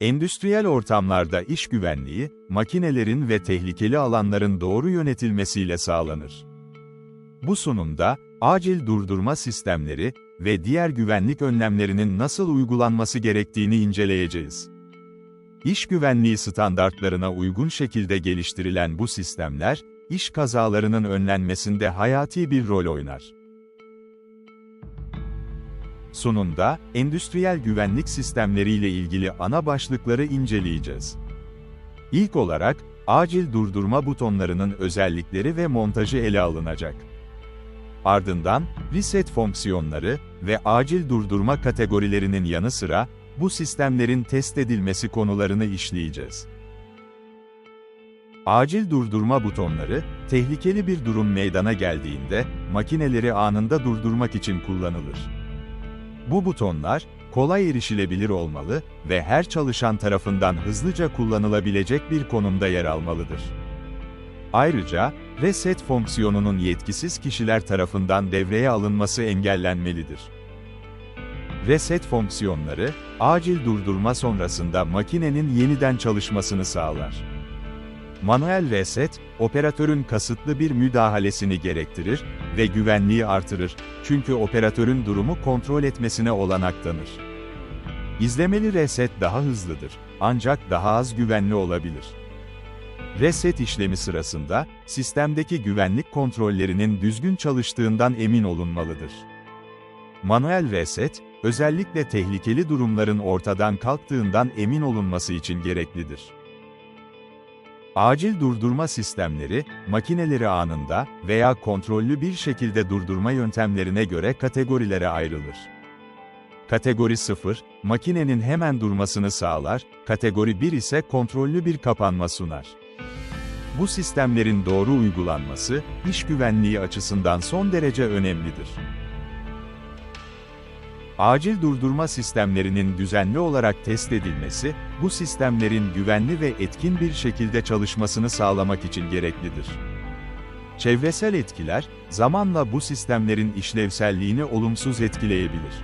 Endüstriyel ortamlarda iş güvenliği, makinelerin ve tehlikeli alanların doğru yönetilmesiyle sağlanır. Bu sunumda, acil durdurma sistemleri ve diğer güvenlik önlemlerinin nasıl uygulanması gerektiğini inceleyeceğiz. İş güvenliği standartlarına uygun şekilde geliştirilen bu sistemler, iş kazalarının önlenmesinde hayati bir rol oynar. Sunumda, endüstriyel güvenlik sistemleriyle ilgili ana başlıkları inceleyeceğiz. İlk olarak, acil durdurma butonlarının özellikleri ve montajı ele alınacak. Ardından, reset fonksiyonları ve acil durdurma kategorilerinin yanı sıra, bu sistemlerin test edilmesi konularını işleyeceğiz. Acil durdurma butonları, tehlikeli bir durum meydana geldiğinde, makineleri anında durdurmak için kullanılır. Bu butonlar, kolay erişilebilir olmalı ve her çalışan tarafından hızlıca kullanılabilecek bir konumda yer almalıdır. Ayrıca, reset fonksiyonunun yetkisiz kişiler tarafından devreye alınması engellenmelidir. Reset fonksiyonları, acil durdurma sonrasında makinenin yeniden çalışmasını sağlar. Manuel reset, operatörün kasıtlı bir müdahalesini gerektirir ve güvenliği artırır, çünkü operatörün durumu kontrol etmesine olanak tanır. İzlemeli reset daha hızlıdır, ancak daha az güvenli olabilir. Reset işlemi sırasında, sistemdeki güvenlik kontrollerinin düzgün çalıştığından emin olunmalıdır. Manuel reset, özellikle tehlikeli durumların ortadan kalktığından emin olunması için gereklidir. Acil durdurma sistemleri, makineleri anında veya kontrollü bir şekilde durdurma yöntemlerine göre kategorilere ayrılır. Kategori 0, makinenin hemen durmasını sağlar, kategori 1 ise kontrollü bir kapanma sunar. Bu sistemlerin doğru uygulanması, iş güvenliği açısından son derece önemlidir. Acil durdurma sistemlerinin düzenli olarak test edilmesi, bu sistemlerin güvenli ve etkin bir şekilde çalışmasını sağlamak için gereklidir. Çevresel etkiler, zamanla bu sistemlerin işlevselliğini olumsuz etkileyebilir.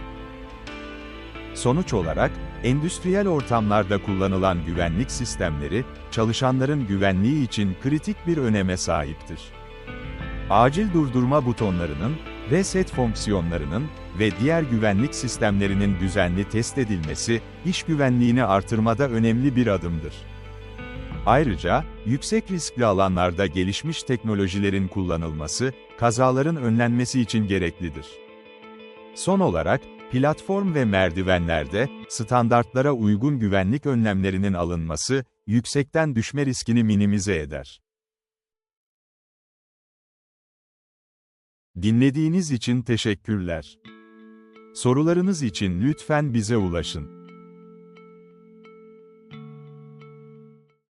Sonuç olarak, endüstriyel ortamlarda kullanılan güvenlik sistemleri, çalışanların güvenliği için kritik bir öneme sahiptir. Acil durdurma butonlarının, reset fonksiyonlarının ve diğer güvenlik sistemlerinin düzenli test edilmesi, iş güvenliğini artırmada önemli bir adımdır. Ayrıca, yüksek riskli alanlarda gelişmiş teknolojilerin kullanılması, kazaların önlenmesi için gereklidir. Son olarak, platform ve merdivenlerde, standartlara uygun güvenlik önlemlerinin alınması, yüksekten düşme riskini minimize eder. Dinlediğiniz için teşekkürler. Sorularınız için lütfen bize ulaşın.